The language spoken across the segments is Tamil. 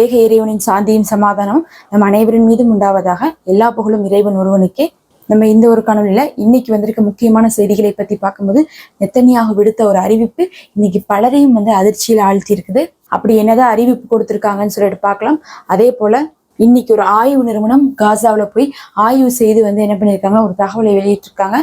ஏக இறைவனின் சாந்தியும் சமாதானம் நம் அனைவரின் மீதும் உண்டாவதாக எல்லா புகழும் இறைவன் ஒருவனுக்கே. நம்ம இந்த ஒரு காணொலியில இன்னைக்கு வந்திருக்க முக்கியமான செய்திகளை பத்தி பார்க்கும்போது நெத்தனியாக விடுத்த ஒரு அறிவிப்பு இன்னைக்கு பலரையும் வந்து அதிர்ச்சியில் ஆழ்த்தி இருக்குது அப்படி என்னதான் அறிவிப்பு கொடுத்துருக்காங்கன்னு சொல்லிட்டு பார்க்கலாம். அதே போல இன்னைக்கு ஒரு ஆய்வு நிறுவனம் காசாவில் போய் ஆய்வு செய்து வந்து என்ன பண்ணியிருக்காங்கன்னா ஒரு தகவலை வெளியிட்டிருக்காங்க.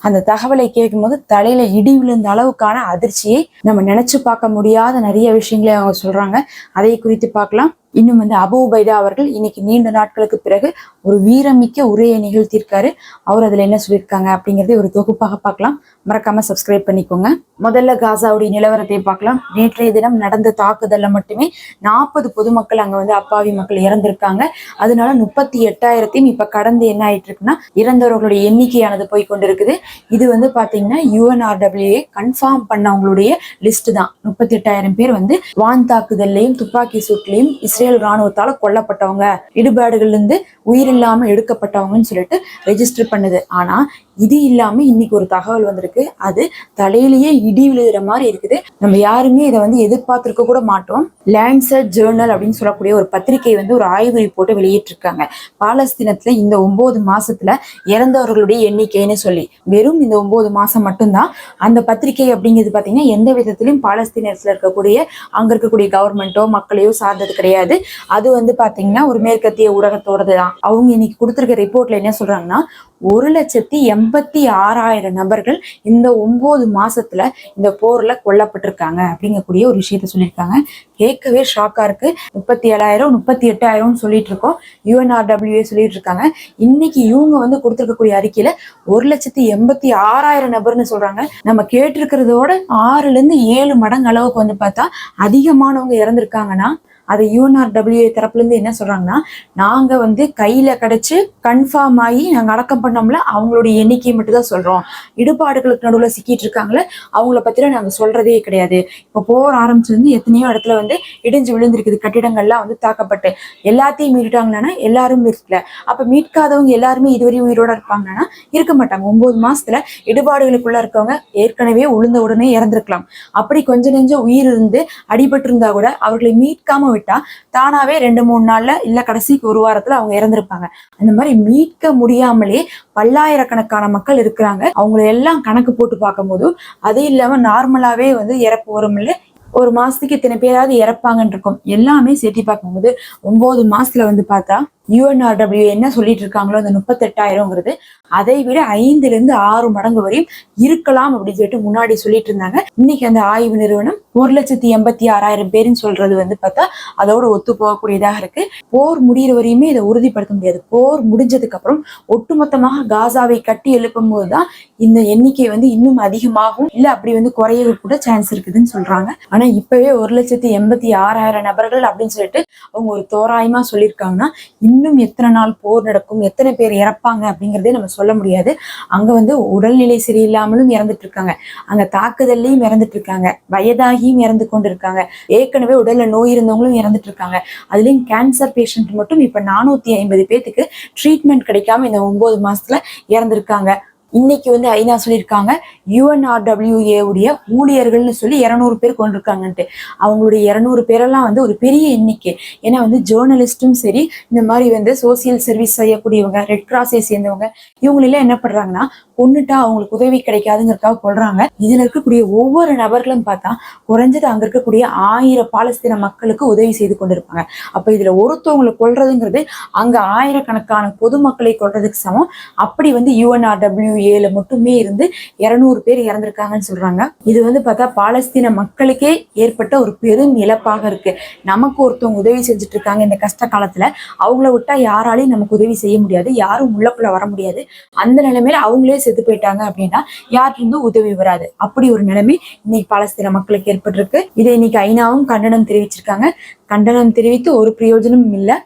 அந்த தகவலை கேட்கும்போது தலையில இடி விழுந்த அளவுக்கான அதிர்ச்சியை நம்ம நினைச்சு பார்க்க முடியாத நிறைய விஷயங்களை அவங்க சொல்றாங்க. அதை குறித்து பார்க்கலாம். இன்னும் வந்து அபு உபைதா அவர்கள் இன்னைக்கு நீண்ட நாட்களுக்கு பிறகு ஒரு வீரமிக்க உரையை நிகழ்த்தியிருக்காரு. அவர் அதுல என்ன சொல்லியிருக்காங்க அப்படிங்கறதை ஒரு தொகுப்பாக பார்க்கலாம். மறக்காம சப்ஸ்கிரைப் பண்ணிக்கோங்க. முதல்ல காசாவுடைய நிலவரத்தை பார்க்கலாம். நேற்றைய தினம் நடந்த தாக்குதலில் மட்டுமே நாற்பது பொதுமக்கள் அங்க வந்து அப்பாவி மக்கள் இறந்திருக்காங்க. அதனால முப்பத்தி எட்டாயிரத்தையும் இப்போ கடந்து என்ன ஆயிட்டு இருக்குன்னா இறந்தவர்களுடைய எண்ணிக்கையானது போய் கொண்டிருக்குது. இது வந்து பாத்தீங்கன்னா யூஎன்ஆர்டபிள்யூஏ கன்ஃபார்ம் பண்ணவங்களுடைய லிஸ்ட் தான். முப்பத்தி எட்டாயிரம் பேர் வந்து வான் தாக்குதல்லையும் துப்பாக்கி சூட்லையும் இஸ்ரேல் ராணுவத்தால் கொல்லப்பட்டவங்க. இடுபாடுகள்ல இருந்து உயிரில்லாம எடுக்கப்பட்டவங்கன்னு சொல்லிட்டு ரெஜிஸ்டர் பண்ணுது. ஆனா இது இல்லாமல் இன்னைக்கு ஒரு தகவல் வந்திருக்கு. அது தலையிலேயே இடி விழுகிற மாதிரி இருக்குது. நம்ம யாருமே இதை வந்து எதிர்பார்த்திருக்க கூட மாட்டோம். லேண்ட்சர் ஜேர்னல் அப்படின்னு சொல்லக்கூடிய ஒரு பத்திரிகை வந்து ஒரு ஆய்வு ரிப்போர்ட்டை வெளியிட்டிருக்காங்க. பாலஸ்தீனத்துல இந்த ஒன்பது மாசத்துல இறந்தவர்களுடைய எண்ணிக்கைன்னு சொல்லி. வெறும் இந்த ஒன்பது மாசம் மட்டும்தான். அந்த பத்திரிகை அப்படிங்கிறது பாத்தீங்கன்னா எந்த விதத்திலையும் பாலஸ்தீனத்துல இருக்கக்கூடிய அங்க இருக்கக்கூடிய கவர்மெண்ட்டோ மக்களையோ சார்ந்தது கிடையாது. அது வந்து பாத்தீங்கன்னா ஒரு மேற்கத்திய ஊடகத்தோடது தான் அவங்க இன்னைக்கு கொடுத்துருக்க ரிப்போர்ட்ல என்ன சொல்றாங்கன்னா ஒரு லட்சத்தி எண்பத்தி ஆறாயிரம் நபர்கள் இந்த ஒன்பது மாசத்துல இந்த போர்ல கொல்லப்பட்டிருக்காங்க அப்படிங்கக்கூடிய ஒரு விஷயத்த சொல்லியிருக்காங்க. கேட்கவே ஷாக்கா இருக்கு. முப்பத்தி ஏழாயிரம் முப்பத்தி எட்டாயிரம்னு சொல்லிட்டு இருக்கோம் யூஎன்ஆர்டபிள்யூஏ சொல்லிட்டு இருக்காங்க. இன்னைக்கு இவங்க வந்து கொடுத்துருக்கக்கூடிய அறிக்கையில ஒரு லட்சத்தி எண்பத்தி ஆறாயிரம் நபர்னு சொல்றாங்க. நம்ம கேட்டிருக்கிறதோட ஆறுல இருந்து ஏழு மடங்கு அளவுக்கு வந்து பார்த்தா அதிகமானவங்க இறந்திருக்காங்கன்னா அது யூஎன்ஆர்டபிள்யூஏ தரப்புலேருந்து என்ன சொல்கிறாங்கன்னா நாங்கள் வந்து கையில் கிடச்சி கன்ஃபார்ம் ஆகி நாங்கள் அடக்கம் பண்ணோம்ல அவங்களுடைய எண்ணிக்கையை மட்டும் தான் சொல்கிறோம் இடுபாடுகளுக்கு நடுவில் சிக்கிட்டு இருக்காங்களே அவங்கள பற்றிலாம் நாங்கள் சொல்கிறதே கிடையாது. இப்போ போர் ஆரம்பிச்சிருந்து எத்தனையோ இடத்துல வந்து இடிஞ்சு விழுந்திருக்குது கட்டிடங்கள்லாம் வந்து தாக்கப்பட்டு. எல்லாத்தையும் மீறிட்டாங்கன்னா எல்லாரும் மீட்கல அப்போ மீட்காதவங்க எல்லாருமே இதுவரை உயிரோட இருப்பாங்கன்னா இருக்க மாட்டாங்க. ஒம்பது மாசத்துல இடுபாடுகளுக்குள்ள இருக்கவங்க ஏற்கனவே உளுந்த உடனே இறந்திருக்கலாம். அப்படி கொஞ்ச நெஞ்ச உயிர் இருந்து அடிபட்டு இருந்தால் கூட அவர்களை மீட்காம போயிட்டா தானாவே ரெண்டு மூணு நாள்ல இல்ல கடைசிக்கு ஒரு வாரத்துல அவங்க இறந்திருப்பாங்க. அந்த மாதிரி மீட்க முடியாமலே பல்லாயிரக்கணக்கான மக்கள் இருக்கிறாங்க. அவங்கள எல்லாம் கணக்கு போட்டு பார்க்கும்போது அது இல்லாம நார்மலாவே வந்து இறப்பு வரும் இல்ல. ஒரு மாசத்துக்கு இத்தனை பேராவது இறப்பாங்கன்னு இருக்கும். எல்லாமே சேர்த்தி பார்க்கும்போது ஒன்பது மாசத்துல வந்து பார்த்தா யூஎன்ஆர்டபிள்யூ என்ன சொல்லிட்டு இருக்காங்களோ அந்த முப்பத்தெட்டாயிரம்ங்கிறது அதை விட ஐந்துல இருந்து ஆறு மடங்கு வரையும் இருக்கலாம் அப்படின்னு சொல்லிட்டு முன்னாடி சொல்லிட்டு இருந்தாங்க. இன்னைக்கு அந்த ஆய்வு நிறுவனம் ஒரு லட்சத்தி எண்பத்தி ஆறாயிரம் பேருன்னு சொல்றது வந்து பார்த்தா அதோட ஒத்து போகக்கூடியதாக இருக்கு. போர் முடிகிற வரையுமே இதை உறுதிப்படுத்த முடியாது. போர் முடிஞ்சதுக்கு அப்புறம் ஒட்டுமொத்தமாக காசாவை கட்டி எழுப்பும் போதுதான் இந்த எண்ணிக்கை வந்து இன்னும் அதிகமாகும். இல்ல அப்படி வந்து குறைய கூட சான்ஸ் இருக்குதுன்னு சொல்றாங்க. ஆனா இப்பவே ஒரு லட்சத்தி எண்பத்தி ஆறாயிரம் நபர்கள் அப்படின்னு சொல்லிட்டு அவங்க ஒரு தோராயமா சொல்லியிருக்காங்கன்னா இன்னும் எத்தனை நாள் போர் நடக்கும் எத்தனை பேர் இறப்பாங்க அப்படிங்கிறதே நம்ம சொல்ல முடியாது. அங்க வந்து உடல்நிலை சரியில்லாமலும் இறந்துட்டு இருக்காங்க. அங்க தாக்குதல்லையும் இறந்துட்டு இருக்காங்க. வயதாகியும் இறந்து கொண்டு இருக்காங்க ஏற்கனவே உடல்ல நோய் இருந்தவங்களும் இறந்துட்டு இருக்காங்க. அதுலயும் கேன்சர் பேஷண்ட் மட்டும் இப்ப நானூத்தி ஐம்பது பேத்துக்கு ட்ரீட்மெண்ட் கிடைக்காம இந்த ஒன்பது மாசத்துல இறந்துருக்காங்க. இன்னைக்கு வந்து ஐநா சொல்லியிருக்காங்க யுஎன்ஆர்டபிள்யூஏ உடைய ஊழியர்கள்னு சொல்லி இரநூறு பேர் கொண்டிருக்காங்கன்ட்டு. அவங்களுடைய இரநூறு பேரெல்லாம் வந்து ஒரு பெரிய எண்ணிக்கை. ஏன்னா வந்து ஜேர்னலிஸ்ட்டும் சரி இந்த மாதிரி வந்து சோசியல் சர்வீஸ் செய்யக்கூடியவங்க ரெட் கிராஸை சேர்ந்தவங்க இவங்களெல்லாம் என்ன பண்றாங்கன்னா கொண்டுட்டா அவங்களுக்கு உதவி கிடைக்காதுங்கிறதுக்காக கொள்றாங்க இதுல இருக்கக்கூடிய ஒவ்வொரு நபர்களும் பார்த்தா குறைஞ்சது அங்க இருக்கக்கூடிய ஆயிரம் பாலஸ்தீன மக்களுக்கு உதவி செய்து கொண்டிருப்பாங்க. அப்ப இதுல ஒருத்தவங்களை கொள்றதுங்கிறது அங்க ஆயிரக்கணக்கான பொதுமக்களை கொள்றதுக்கு சமம். அப்படி வந்து யூஎன்ஆர்டபிள்யூஏல மட்டுமே இருந்து இருநூறு பேர் இறந்திருக்காங்கன்னு சொல்றாங்க. இது வந்து பார்த்தா பாலஸ்தீன மக்களுக்கே ஏற்பட்ட ஒரு பெரும் இழப்பாக இருக்கு. நமக்கு ஒருத்தவங்க உதவி செஞ்சுட்டு இருக்காங்க இந்த கஷ்ட காலத்துல. அவங்கள விட்டா யாராலையும் நமக்கு உதவி செய்ய முடியாது. யாரும் உள்ளக்குள்ள வர முடியாது. அந்த நிலைமையில அவங்களே செத்து போயிட்டாங்க அப்படின்னா யார்கிட்ட உதவி வராது. அப்படி ஒரு நிலைமை இன்னைக்கு பாலஸ்தீன மக்களுக்கு ஏற்பட்டிருக்கு. இதை இன்னைக்கு ஐநாவும் கண்டனம் தெரிவிச்சிருக்காங்க. கண்டனம் தெரிவித்து ஒரு பிரயோஜனமும் இல்லை.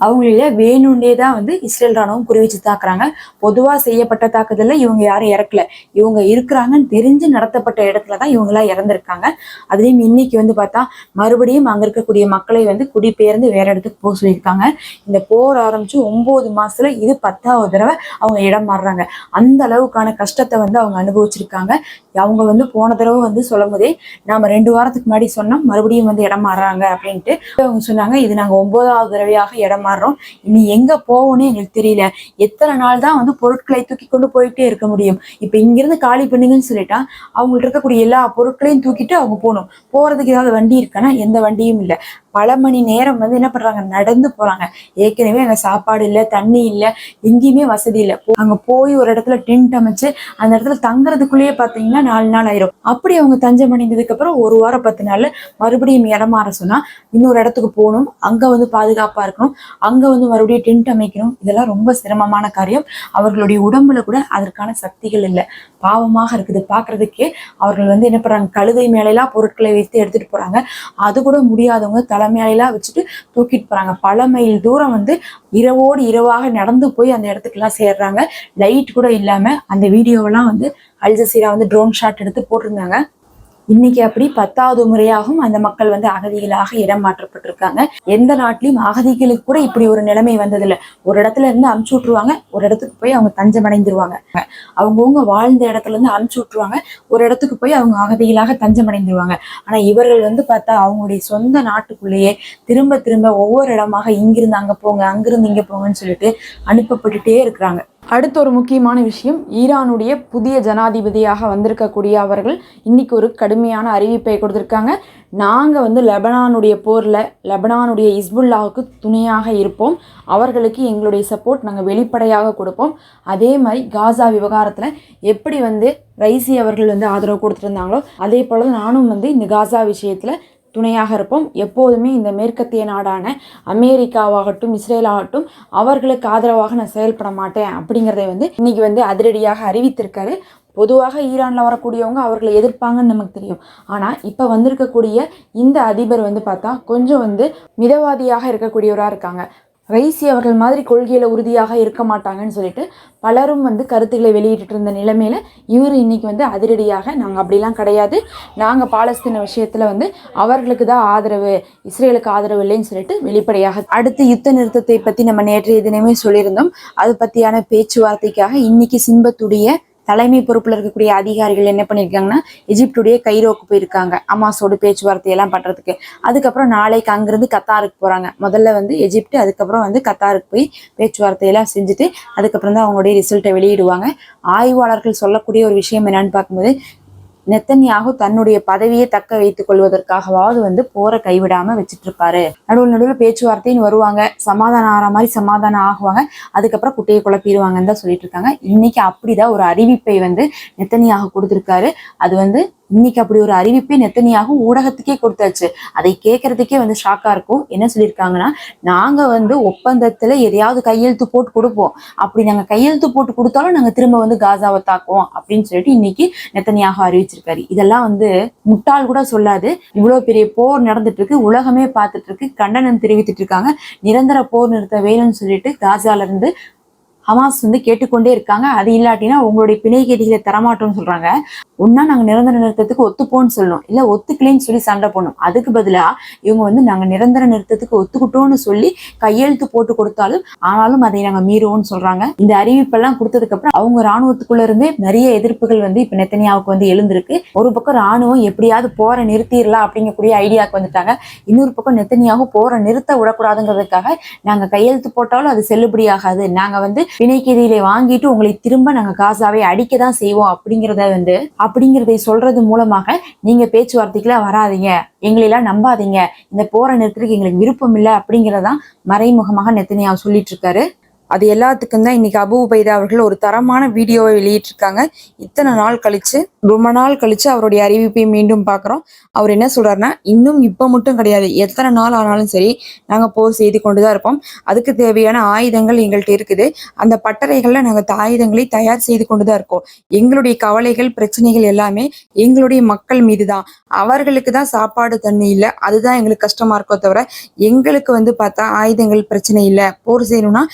அவங்கள வேணும்னே தான் வந்து இஸ்ரேல் ராணுவம் குறிவிச்சு தாக்குறாங்க. பொதுவா செய்யப்பட்ட தாக்குதல்ல இவங்க யாரும் இறக்கல. இவங்க இருக்கிறாங்கன்னு தெரிஞ்சு நடத்தப்பட்ட இடத்துல தான் இவங்க இறந்திருக்காங்க. அதுலயும் இன்னைக்கு வந்து பார்த்தா மறுபடியும் அங்க இருக்கக்கூடிய மக்களை வந்து குடிபெயர்ந்து வேற இடத்துக்கு போக சொல்லியிருக்காங்க. இந்த போர் ஆரம்பிச்சு ஒன்பது மாசத்துல இது பத்தாவது தடவை அவங்க இடம் மாறுறாங்க. அந்த அளவுக்கான கஷ்டத்தை வந்து அவங்க அனுபவிச்சிருக்காங்க. அவங்க வந்து போன தடவை வந்து சொல்லும் போதே நாம ரெண்டு வாரத்துக்கு முன்னாடி சொன்னோம் மறுபடியும் வந்து இடம் மாறுறாங்க அப்படின்ட்டு. அவங்க சொன்னாங்க இது நாங்க ஒன்பதாவது தடவையாக இடம் மாறுறோம். இனி எங்க போவோம்னு எங்களுக்கு தெரியல. எத்தனை நாள் தான் வந்து பொருட்களை தூக்கி கொண்டு போயிட்டே இருக்க முடியும். இப்ப இங்கிருந்து காலி பண்ணுங்கன்னு சொல்லிட்டா அவங்கள்ட்ட இருக்கக்கூடிய எல்லா பொருட்களையும் தூக்கிட்டு அவங்க போகணும். போறதுக்கு ஏதாவது வண்டி இருக்கான்னா எந்த வண்டியும் இல்லை. பல மணி நேரம் வந்து என்ன பண்றாங்க? நடந்து போறாங்க. ஏற்கனவே அங்க சாப்பாடு இல்லை தண்ணி இல்லை எங்கேயுமே வசதி இல்லை. அங்க போய் ஒரு இடத்துல டென்ட் அமைச்சு அந்த இடத்துல தங்குறதுக்குள்ளேயே பாத்தீங்கன்னா நாலு நாள் ஆயிரும். அப்படி அவங்க தஞ்சம் அடைந்ததுக்கு அப்புறம் ஒரு வாரம் பத்து நாள்ல மறுபடியும் இடம் மாற சொன்னா இன்னொரு இடத்துக்கு போகணும். அங்க வந்து பாதுகாப்பா இருக்கணும். அங்க வந்து மறுபடியும் டென்ட் அமைக்கணும். இதெல்லாம் ரொம்ப சிரமமான காரியம். அவர்களுடைய உடம்புல கூட அதற்கான சக்திகள் இல்லை. பாவமாக இருக்குது. பார்க்கிறதுக்கே அவர்கள் வந்து என்ன பண்றாங்க? கழுதை மேலையெல்லாம் பொருட்களை வைத்து எடுத்துட்டு போறாங்க. அது கூட முடியாதவங்க தலைமையிலாம் வச்சுட்டு தூக்கிட்டு போறாங்க. பல மைல் தூரம் வந்து இரவோடு இரவாக நடந்து போய் அந்த இடத்துக்குலாம் சேர்றாங்க. லைட் கூட இல்லாம அந்த வீடியோவெல்லாம் வந்து அல் ஜசீரா வந்து ட்ரோன் ஷாட் எடுத்து போட்டிருந்தாங்க. இன்னைக்கு அப்படி பத்தாவது முறையாகவும் அந்த மக்கள் வந்து அகதிகளாக இடம் மாற்றப்பட்டிருக்காங்க எந்த நாட்டிலையும் அகதிகளுக்கு கூட இப்படி ஒரு நிலைமை வந்ததில்லை. ஒரு இடத்துல இருந்து அமுச்சு விட்டுருவாங்க ஒரு இடத்துக்கு போய் அவங்க தஞ்சமடைந்துருவாங்க. அவங்கவுங்க வாழ்ந்த இடத்துல இருந்து அனுப்பிச்சு விட்டுருவாங்க ஒரு இடத்துக்கு போய் அவங்க அகதிகளாக தஞ்சம் அடைந்துருவாங்க ஆனா இவர்கள் வந்து பார்த்தா அவங்களுடைய சொந்த நாட்டுக்குள்ளேயே திரும்ப திரும்ப ஒவ்வொரு இடமாக இங்கிருந்து அங்க போங்க அங்கிருந்து இங்க போங்கன்னு சொல்லிட்டு அனுப்பப்பட்டுட்டே இருக்கிறாங்க. அடுத்த ஒரு முக்கியமான விஷயம் ஈரானுடைய புதிய ஜனாதிபதியாக வந்திருக்கக்கூடிய அவர்கள் இன்றைக்கி ஒரு கடுமையான அறிவிப்பை கொடுத்துருக்காங்க. நாங்கள் வந்து லெபனானுடைய போரில் லெபனானுடைய இஸ்புல்லாவுக்கு துணையாக இருப்போம். அவர்களுக்கு எங்களுடைய சப்போர்ட் நாங்கள் வெளிப்படையாக கொடுப்போம். அதே மாதிரி காசா விவகாரத்தில் எப்படி வந்து ரைசி அவர்கள் வந்து ஆதரவு கொடுத்துருந்தாங்களோ அதே போல் நானும் வந்து இந்த காசா விஷயத்தில் துணையாக இருப்போம். எப்போதுமே இந்த மேற்கத்திய நாடான அமெரிக்காவாகட்டும் இஸ்ரேல் ஆகட்டும் அவர்களுக்கு ஆதரவாக நான் செயல்பட மாட்டேன் அப்படிங்கிறதை வந்து இன்னைக்கு வந்து அதிரடியாக அறிவித்திருக்காரு. பொதுவாக ஈரானில் வரக்கூடியவங்க அவர்களை எதிர்ப்பாங்கன்னு நமக்கு தெரியும். ஆனால் இப்போ வந்திருக்கக்கூடிய இந்த அதிபர் வந்து பார்த்தா கொஞ்சம் வந்து மிதவாதியாக இருக்கக்கூடியவராக இருக்காங்க. ரைசி அவர்கள் மாதிரி கொள்கையில் உறுதியாக இருக்க மாட்டாங்கன்னு சொல்லிட்டு பலரும் வந்து கருத்துக்களை வெளியிட்டு இருந்த நிலைமையில் இவர் இன்னைக்கு வந்து அதிரடியாக நாங்கள் அப்படிலாம் கிடையாது. நாங்கள் பாலஸ்தீன விஷயத்தில் வந்து அவர்களுக்கு தான் ஆதரவு இஸ்ரேலுக்கு ஆதரவு இல்லைன்னு சொல்லிட்டு வெளிப்படையாக அடுத்து யுத்த நிறுத்தத்தை பற்றி நம்ம நேற்றைய தினமே சொல்லியிருந்தோம். அது பற்றியான பேச்சுவார்த்தைக்காக இன்றைக்கி சிம்பத்துடைய தலைமை பொறுப்புல இருக்கக்கூடிய அதிகாரிகள் என்ன பண்ணியிருக்காங்கன்னா எஜிப்டுடைய கைரோக்கு போயிருக்காங்க. அமாஸோட பேச்சுவார்த்தை எல்லாம் பண்றதுக்கு. அதுக்கப்புறம் நாளைக்கு அங்கிருந்து கத்தாருக்கு போறாங்க. முதல்ல வந்து எஜிப்ட் அதுக்கப்புறம் வந்து கத்தாருக்கு போய் பேச்சுவார்த்தை எல்லாம் செஞ்சுட்டு அதுக்கப்புறம் தான் அவங்களுடைய ரிசல்ட்டை வெளியிடுவாங்க. ஆய்வாளர்கள் சொல்லக்கூடிய ஒரு விஷயம் என்னன்னு பார்க்கும்போது நெத்தன்யாகு தன்னுடைய பதவியை தக்க வைத்துக் கொள்வதற்காகவாவது வந்து போரை கைவிடாம வச்சுட்டு இருப்பாரு நடுவில் நடுவில் பேச்சுவார்த்தைன்னு வருவாங்க. சமாதானம் ஆகிற மாதிரி சமாதானம் ஆகுவாங்க. அதுக்கப்புறம் குட்டையை குழப்பிடுவாங்கன்னு தான் சொல்லிட்டு இருக்காங்க இன்னைக்கு அப்படிதான் ஒரு அறிவிப்பை வந்து நெத்தனியாக கொடுத்துருக்காரு. அது வந்து இன்னைக்கு அப்படி ஒரு அறிவிப்பை நெத்தனியாக ஊடகத்துக்கே கொடுத்தாச்சு. அதை கேட்கறதுக்கே வந்து ஷாக்கா இருக்கும். என்ன சொல்லியிருக்காங்கன்னா நாங்க வந்து ஒப்பந்தத்துல எதையாவது கையெழுத்து போட்டு கொடுப்போம். அப்படி நாங்க கையெழுத்து போட்டு கொடுத்தாலும் நாங்க திரும்ப வந்து காசாவை தாக்குவோம் அப்படின்னு சொல்லிட்டு இன்னைக்கு நெத்தனியாக அறிவிச்சிருக்காரு. இதெல்லாம் வந்து முட்டாள் கூட சொல்லாது. இவ்வளவு பெரிய போர் நடந்துட்டு இருக்கு உலகமே பார்த்துட்டு இருக்கு கண்டனம் தெரிவித்துட்டு இருக்காங்க. நிரந்தர போர் நிறுத்த வேணும்னு சொல்லிட்டு காசால இருந்து ஹமாஸ் வந்து கேட்டுக்கொண்டே இருக்காங்க. அது இல்லாட்டினா உங்களுடைய பிணை கைதிகளை தரமாட்டோம்னு சொல்றாங்க. ஒன்னா நாங்க நிரந்தர நிறுத்தத்துக்கு ஒத்துப்போன்னு சொல்லணும். இல்ல ஒத்துக்கலைன்னு சொல்லி சண்டை போடணும். அதுக்கு பதிலா இவங்க வந்து நாங்க நிரந்தர நிறுத்தத்துக்கு ஒத்துக்கிட்டோம்னு சொல்லி கையெழுத்து போட்டு கொடுத்தாலும் ஆனாலும் அதை நாங்க மீறுவோம்னு சொல்றாங்க. இந்த அறிவிப்பெல்லாம் கொடுத்ததுக்கு அப்புறம் அவங்க ராணுவத்துக்குள்ள இருந்தே நிறைய எதிர்ப்புகள் வந்து இப்ப நெத்தனியாவுக்கு வந்து எழுந்திருக்கு. ஒரு பக்கம் ராணுவம் எப்படியாவது போற நிறுத்திடலாம் அப்படிங்கக்கூடிய ஐடியாவுக்கு வந்துட்டாங்க. இன்னொரு பக்கம் நெத்தனியாவும் போற நிறுத்த விடக்கூடாதுங்கிறதுக்காக நாங்க கையெழுத்து போட்டாலும் அது செல்லுபடியாகாது. நாங்க வந்து பிணைக்கைதிகளை வாங்கிட்டு உங்களை திரும்ப நாங்க காசாவே அடிக்க தான் செய்வோம் அப்படிங்கிறத வந்து அப்படிங்கிறதை சொல்றது மூலமாக நீங்க பேச்சுவார்த்தைக்குள்ள வராதீங்க. எங்களெல்லாம் நம்பாதீங்க. இந்த போரை நிறுத்துறதுக்கு எங்களுக்கு விருப்பம் இல்லை அப்படிங்கிறதான் மறைமுகமாக நெத்தனியா சொல்லிட்டு இருக்காரு. அது எல்லாத்துக்கும் தான் இன்னைக்கு அபு உபைதா அவர்கள் ஒரு தரமான வீடியோவை வெளியிட்டிருக்காங்க. இத்தனை நாள் கழிச்சு ரொம்ப நாள் கழிச்சு அவருடைய அறிவிப்பை மீண்டும் பார்க்குறோம். அவர் என்ன சொல்றாருன்னா இன்னும் இப்போ மட்டும் கிடையாது. எத்தனை நாள் ஆனாலும் சரி நாங்கள் போர் செய்து கொண்டு தான் இருப்போம். அதுக்கு தேவையான ஆயுதங்கள் எங்கள்கிட்ட இருக்குது. அந்த பட்டறைகளில் நாங்கள் ஆயுதங்களை தயார் செய்து கொண்டு தான் இருக்கோம். எங்களுடைய கவலைகள் பிரச்சனைகள் எல்லாமே எங்களுடைய மக்கள் மீது தான் அவர்களுக்கு தான் சாப்பாடு தண்ணி இல்லை. அதுதான் எங்களுக்கு கஷ்டமா இருக்கோ தவிர எங்களுக்கு வந்து பார்த்தா ஆயுதங்கள் பிரச்சனை இல்லை. போர் செய்யணும்னா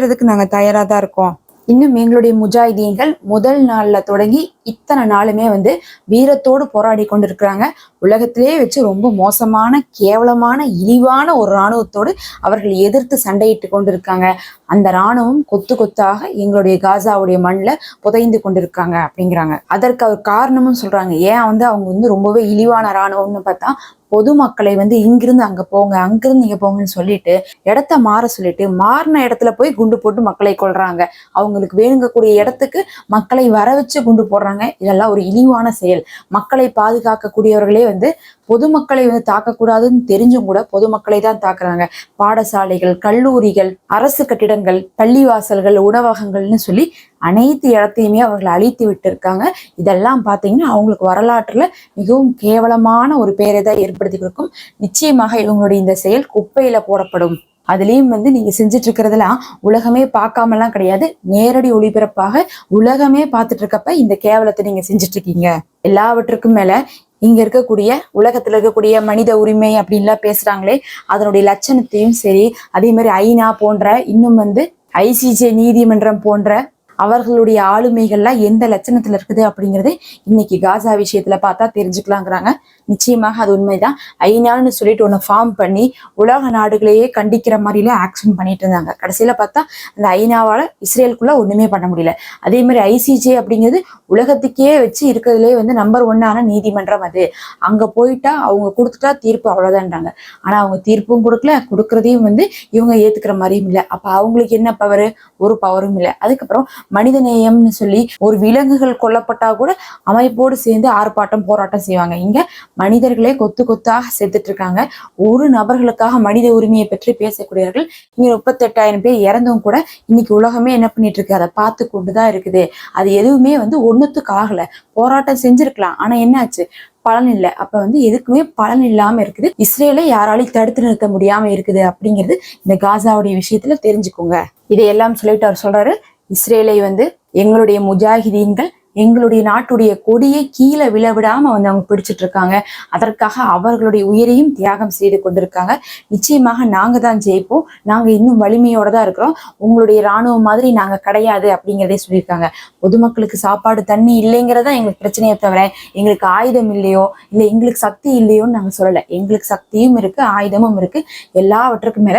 செய்யறதுக்கு நாங்கள் தயாராக தான் இருக்கோம். இன்னும் எங்களுடைய முஜாஹிதீன்கள் முதல் நாள்ல தொடங்கி இத்தனை நாளுமே வந்து வீரத்தோடு போராடி கொண்டிருக்கிறாங்க. உலகத்திலே வச்சு ரொம்ப மோசமான கேவலமான இழிவான ஒரு இராணுவத்தோடு அவர்கள் எதிர்த்து சண்டையிட்டு கொண்டிருக்காங்க. அந்த இராணுவம் கொத்து கொத்தாக எங்களுடைய காசாவுடைய மண்ணில் புதைந்து கொண்டிருக்காங்க அப்படிங்கிறாங்க. அதற்கு அவர் காரணமும் சொல்றாங்க. ஏன் வந்து அவங்க வந்து ரொம்பவே இழிவான இராணுவம்னு பார்த்தா பொதுமக்களை வந்து இங்கிருந்து அங்க போங்க அங்கிருந்து இங்க போங்கன்னு சொல்லிட்டு இடத்த மாற சொல்லிட்டு மாறின இடத்துல போய் குண்டு போட்டு மக்களை கொல்றாங்க. அவங்களுக்கு வேணுங்கக்கூடிய இடத்துக்கு மக்களை வர வச்சு குண்டு போடுறாங்க. இதெல்லாம் ஒரு இழிவான செயல். மக்களை பாதுகாக்கக்கூடியவர்களே வந்து பொதுமக்களை வந்து தாக்கக்கூடாதுன்னு தெரிஞ்சும் கூட பொதுமக்களை தான் தாக்குறாங்க. பாடசாலைகள் கல்லூரிகள் அரசு கட்டிடங்கள் பள்ளிவாசல்கள் உணவகங்கள்னு சொல்லி அனைத்து இடத்தையுமே அவர்கள் அழித்து விட்டுருக்காங்க. இதெல்லாம் பார்த்தீங்கன்னா அவங்களுக்கு வரலாற்றில் மிகவும் கேவலமான ஒரு பேரை தான் ஏற்படுத்தி கொடுக்கும். நிச்சயமாக இவங்களுடைய இந்த செயல் குப்பையில் போடப்படும். அதுலேயும் வந்து நீங்கள் செஞ்சுட்டு இருக்கிறதெல்லாம் உலகமே பார்க்காமலாம் கிடையாது. நேரடி ஒளிபரப்பாக உலகமே பார்த்துட்டு இருக்கப்ப இந்த கேவலத்தை நீங்கள் செஞ்சுட்டு இருக்கீங்க. எல்லாவற்றுக்கும் மேலே இங்க இருக்கக்கூடிய உலகத்துல இருக்கக்கூடிய மனித உரிமை அப்படின்லாம் பேசுறாங்களே அதனுடைய லட்சணத்தையும் சரி அதே மாதிரி ஐநா போன்ற இன்னும் வந்து ஐசிஜே நீதிமன்றம் போன்ற அவர்களுடைய ஆளுமைகள்லாம் எந்த லட்சணத்துல இருக்குது அப்படிங்கறது இன்னைக்கு காசா விஷயத்துல பார்த்தா தெரிஞ்சுக்கலாங்கிறாங்க. நிச்சயமாக அது உண்மைதான். ஐநான்னு சொல்லிட்டு ஒன்று ஃபார்ம் பண்ணி உலக நாடுகளையே கண்டிக்கிற மாதிரிலாம் ஆக்ஷன் பண்ணிட்டு இருந்தாங்க. கடைசியில பார்த்தா அந்த ஐநாவால இஸ்ரேலுக்குள்ள ஒண்ணுமே பண்ண முடியல. அதே மாதிரி ஐசிஜே அப்படிங்கிறது உலகத்துக்கே வச்சு இருக்கிறதுலே வந்து நம்பர் ஒன்னான நீதிமன்றம் அது. அங்க போயிட்டா அவங்க கொடுத்துட்டா தீர்ப்பு அவ்வளவுதான்றாங்க. ஆனா அவங்க தீர்ப்பும் கொடுக்கல கொடுக்குறதையும் வந்து இவங்க ஏத்துக்கிற மாதிரியும் இல்லை. அப்ப அவங்களுக்கு என்ன பவர் ஒரு பவரும் இல்லை. அதுக்கப்புறம் மனித நேயம்னு சொல்லி ஒரு விலங்குகள் கொல்லப்பட்டா கூட அமைப்போடு சேர்ந்து ஆர்ப்பாட்டம் போராட்டம் செய்வாங்க. இங்க மனிதர்களே கொத்து கொத்தாக செத்துட்டு இருக்காங்க ஒரு நபர்களுக்காக மனித உரிமையை பற்றி பேசக்கூடியவர்கள் இங்க முப்பத்தெட்டாயிரம் பேர் இறந்தும் கூட இன்னைக்கு உலகமே என்ன பண்ணிட்டு இருக்கு அதை பார்த்து கொண்டுதான் இருக்குது. அது எதுவுமே வந்து ஒண்ணுத்துக்கு ஆகல. போராட்டம் செஞ்சிருக்கலாம். ஆனா என்னாச்சு? பலன் இல்லை. அப்ப வந்து எதுக்குமே பலன் இல்லாம இருக்குது. இஸ்ரேலை யாராலையும் தடுத்து நிறுத்த முடியாம இருக்குது அப்படிங்கிறது இந்த காசாவுடைய விஷயத்துல தெரிஞ்சுக்கோங்க. இதையெல்லாம் சொல்லிட்டு அவர் சொல்றாரு இஸ்ரேலை வந்து எங்களுடைய முஜாஹிதீன்கள் எங்களுடைய நாட்டுடைய கொடியை கீழே விழவிடாம வந்து அவங்க பிடிச்சிட்டு இருக்காங்க அதற்காக அவர்களுடைய உயிரையும் தியாகம் செய்து கொண்டிருக்காங்க. நிச்சயமாக நாங்க தான் ஜெயிப்போம். நாங்க இன்னும் வலிமையோட தான் இருக்கிறோம். உங்களுடைய இராணுவம் மாதிரி நாங்க கிடையாது அப்படிங்கிறதே சொல்லியிருக்காங்க. பொதுமக்களுக்கு சாப்பாடு தண்ணி இல்லைங்கிறதா எங்களுக்கு பிரச்சனையை தவிர எங்களுக்கு ஆயுதம் இல்லையோ இல்லை எங்களுக்கு சக்தி இல்லையோன்னு நாங்க சொல்லலை. எங்களுக்கு சக்தியும் இருக்கு ஆயுதமும் இருக்கு. எல்லாவற்றுக்கும் மேல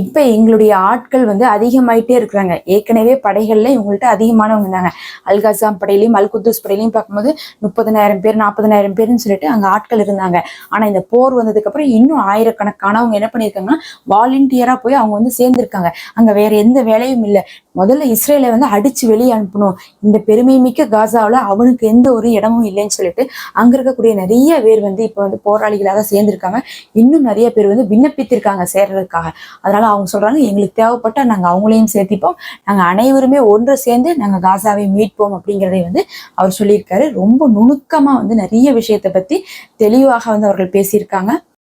இப்ப எங்களுடைய ஆட்கள் வந்து அதிகமாயிட்டே இருக்கிறாங்க. ஏற்கனவே படைகள்ல இவங்கள்ட்ட அதிகமானவங்க இருந்தாங்க. அல்காசாம் படையிலையும் அல் குத்தூஸ் படையிலையும் பார்க்கும்போது முப்பதனாயிரம் பேர் நாற்பதனாயிரம் பேர்னு சொல்லிட்டு அங்கே ஆட்கள் இருந்தாங்க. ஆனால் இந்த போர் வந்ததுக்கப்புறம் இன்னும் ஆயிரக்கணக்கானவங்க என்ன பண்ணியிருக்காங்கன்னா வாலண்டியராக போய் அவங்க வந்து சேர்ந்துருக்காங்க. அங்கே வேற எந்த வேலையும் இல்லை. முதல்ல இஸ்ரேலை வந்து அடிச்சு வெளியே அனுப்பணும். இந்த பெருமை மிக்க காசாவில் அவனுக்கு எந்த ஒரு இடமும் இல்லைன்னு சொல்லிட்டு அங்கே இருக்கக்கூடிய நிறைய பேர் வந்து இப்போ வந்து போராளிகளாக சேர்ந்திருக்காங்க. இன்னும் நிறைய பேர் வந்து விண்ணப்பித்திருக்காங்க சேர்றதுக்காக. அதனால அவங்க சொல்றாங்க எங்களுக்கு தேவைப்பட்டால் நாங்கள் அவங்களையும் சேர்த்திப்போம். நாங்கள் அனைவருமே ஒன்று சேர்ந்து நாங்கள் காசாவை மீட்போம் அப்படிங்கிறதை வந்து அவர் சொல்லியிருக்காரு. ரொம்ப நுணுக்கமா வந்து நிறைய விஷயத்தை பத்தி தெளிவாக வந்து அவர்கள் பேசியிருக்காங்க.